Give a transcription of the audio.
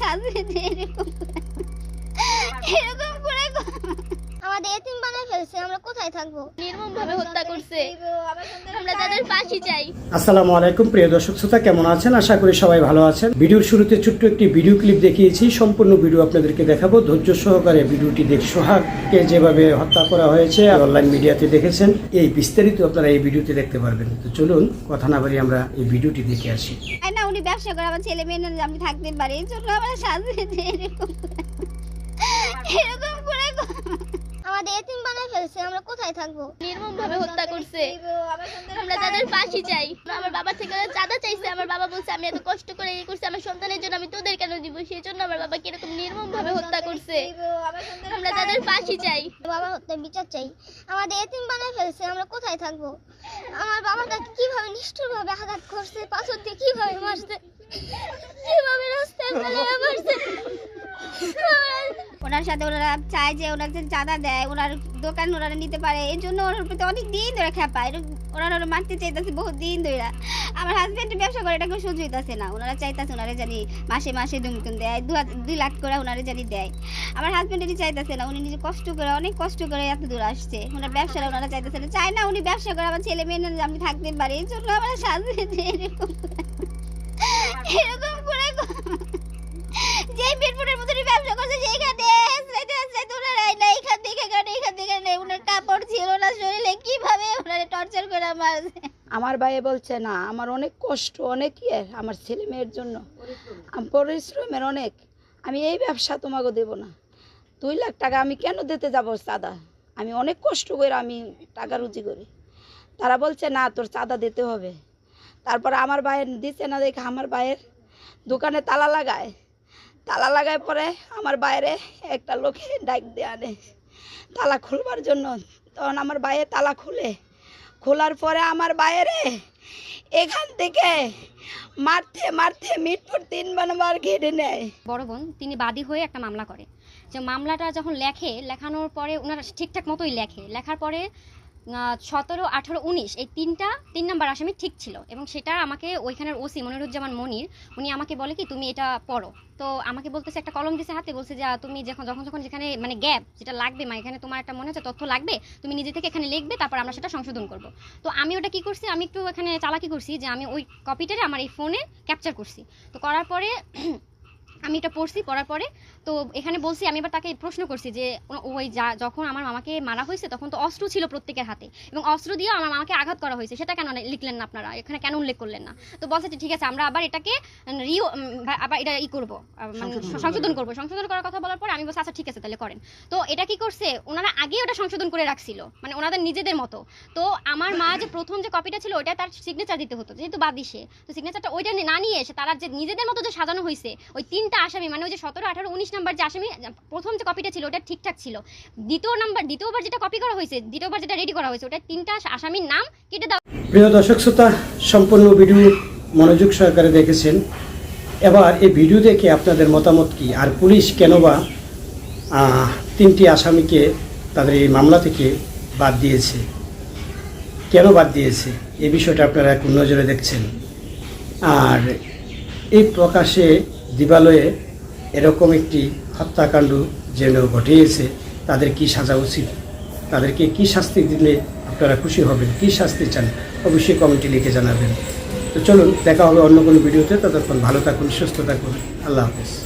শাস্তি দে এরকম এরকম করে আমাদের এতিম বানায় ফেলছে আমরা কোথায় থাকব? নির্মম হত্যা করছে। আমরা তাদের ফাঁসি চাই। আসসালামু আলাইকুম প্রিয় দর্শক শ্রোতা কেমন আছেন? আশা করি সবাই ভালো আছেন। ভিডিওর শুরুতে ছোট্ট একটি ভিডিও ক্লিপ দেখিয়েছি। সম্পূর্ণ ভিডিও আপনাদেরকে দেখাবো। ধৈর্য সহকারে ভিডিওটি দেখ সোহাগকে যেভাবে হত্যা করা হয়েছে অনলাইন মিডিয়াতে দেখেছেন এই বিস্তারিত আপনারা এই ভিডিওতে দেখতে পারবেন। তো চলুন কথা না বাড়ি আমরা এই ভিডিওটি দেখে আসি। আর ব্যবসা করে আমার ছেলে মেয়ে আমি থাকতে পারি। এই জন্য আমরা এরকম এরকম করে আমাদের এতিম বানায় ফেলছে আমরা কোথায় থাকব? নির্মম ভাবে হত্যা করছে। আমরা তাদের ফাঁসি চাই আমার বাবা থেকে চাঁদা চাইছে আমার বাবা বলছে আমি এত কষ্ট করে এই করছি আমার সন্তানের জন্য আমি তোদের কেন দিব? সেই জন্য আমার বাবা কীরকম নির্মম ভাবে হত্যা করছে। আমরা তাদের ফাঁসি চাই। বাবা হত্যা বিচার চাই। আমাদের এতিম বানায় ফেলছে আমরা কোথায় থাকব? আমার বাবা বাবাটা কীভাবে নিষ্ঠুরভাবে আঘাত করছে, পাথর দিয়ে কীভাবে মারছে, কীভাবে রাস্তায় ফেলে মারছে ওনার সাথে ওনারা চায় যে ওনার যে চাঁদা দেয়, ওনার দোকান ওনারা নিতে পারে। এই জন্য ওনার প্রতি অনেক দিন ধরে এরকম ওনারা ওরা মারতে চাইতেছে বহুত দিন ধরে আমার হাজবেন্ড ব্যবসা করে, এটাকে সহ্য হইতাছে না। ওনারা চাইতেছে ওনারা জানি মাসে মাসে দুমতুন দেয়, দু দুই লাখ করে ওনারা জানি দেয়। আমার হাজবেন্ডেরই চাইতেছে না, উনি নিজে কষ্ট করে, অনেক কষ্ট করে এত দূর আসছে। ওনার ব্যবসাটা ওনারা চাইতেছে না। চায় না উনি ব্যবসা করে, আমার ছেলে মেয়ে আমি থাকতে পারি। এই জন্য আমরা দিই এরকম এরকম করে যে পেটপুটের মধ্যে ব্যবসা করছে সেইখানে সাইডে সাইডে ওনারা না এইখান থেকে কাটে এইখান থেকে নেই ওনার কাপড় ছিল না শরীরে কীভাবে ওনারে টর্চার করে মারছে আমার ভাই বলছে, না, আমার অনেক কষ্ট, অনেক ইয়ে আমার ছেলে মেয়ের জন্য। পরিশ্রমের অনেক। আমি এই ব্যবসা তোমাকে দেব না। দুই লাখ টাকা আমি কেন দিতে যাব চাঁদা? আমি অনেক কষ্ট করে আমি টাকা রুজি করি। তারা বলছে, না, তোর চাঁদা দিতে হবে। তারপর আমার ভাইয়ের দিচ্ছে না দেখে আমার ভাইয়ের দোকানে তালা লাগায়। তালা লাগায় পরে আমার বাইরে একটা লোকে ডাক দিয়ে আনে তালা খুলবার জন্য। তখন আমার বাইরে তালা খুলে খোলার পরে আমার বাইরে এখান থেকে মারতে মারতে মিটপুর তিন বানবার ঘিরে নেয়। বড় বোন, তিনি বাদী হয়ে একটা মামলা করে। যে মামলাটা যখন লেখে, লেখানোর পরে ওনারা ঠিকঠাক মতোই লেখে। লেখার পরে সতেরো, আঠেরো, উনিশ, এই তিনটা, তিন নাম্বার আসামি ঠিক ছিল এবং সেটা আমাকে ওইখানের ওসি মনিরুজ্জামান মনির, উনি আমাকে বলে কি, তুমি এটা পড়ো। তো আমাকে বলতেছে, একটা কলম দিছে হাতে, বলছে যে তুমি যখন যখন যখন যেখানে মানে গ্যাপ যেটা লাগবে মানে এখানে তোমার একটা মনে হচ্ছে তথ্য লাগবে, তুমি নিজে থেকে এখানে লিখবে, তারপর আমরা সেটা সংশোধন করব। তো আমি ওটা কি করছি, আমি একটু এখানে চালাকি করছি যে, আমি ওই কপিটারে আমার এই ফোনে ক্যাপচার করছি। তো করার পরে আমি এটা পড়ছি পড়ার পরে। তো এখানে বলছি আমি এবার তাকে প্রশ্ন করছি যে ওই যা- যখন আমার মামাকে মারা হয়েছে তখন তো অস্ত্র ছিল প্রত্যেকের হাতে। এবং অস্ত্র দিয়ে আমার মামাকে আঘাত করা হয়েছে সেটা কেন লিখলেন না আপনারা? এখানে কেন উল্লেখ করলেন না? তো বলছে যে ঠিক আছে আমরা আবার এটাকে রিও আবার এটা ই করব মানে সংশোধন করব সংশোধন করার কথা বলার পরে আমি বলছি আচ্ছা ঠিক আছে তাহলে করেন। তো এটা কি করছে? ওনারা আগে ওটা সংশোধন করে রাখছিল মানে ওনাদের নিজেদের মতো। তো আমার মা যে প্রথম যে কপিটা ছিল ওটা তার সিগনেচার দিতে হতো যেহেতু বাদী সে। তো সিগনেচারটা ওইটা না নিয়ে এসে তারা যে নিজেদের মতো যে সাজানো হয়েছে ওই তিনটা আসামি মানে ওই যে সতেরো, আঠারো, উনিশ নাম্বার যে আসামি, প্রথম যে কপিটা ছিল, ওটা ঠিকঠাক ছিল। দ্বিতীয় নাম্বার, দ্বিতীয়বার যেটা কপি করা হয়েছে, দ্বিতীয়বার যেটা রেডি করা হয়েছে, ওটা তিনটা আসামির নাম কেটে দেওয়া প্রিয় দর্শক শ্রোতা, সম্পূর্ণ ভিডিও মনোযোগ সহকারে দেখেছেন। এবার এই ভিডিও দেখে আপনাদের মতামত কি? আর পুলিশ কেন বা তিনটি আসামিকে তাদের এই মামলা থেকে বাদ দিয়েছে? কেন বাদ দিয়েছে? এ বিষয়টা আপনারা একটু নজরে দেখছেন। আর এই প্রকাশে দিবালয়ে এরকম একটি হত্যাকাণ্ড যেন ঘটিয়েছে তাদের কি সাজা উচিত? তাদেরকে কি শাস্তি দিলে আপনারা খুশি হবেন? কি শাস্তি চান? অবশ্যই কমেন্টে লিখে জানাবেন। তো চলুন, দেখা হবে অন্য কোনো ভিডিওতে। ততক্ষণ ভালো থাকুন, সুস্থ থাকুন। আল্লাহ হাফেজ।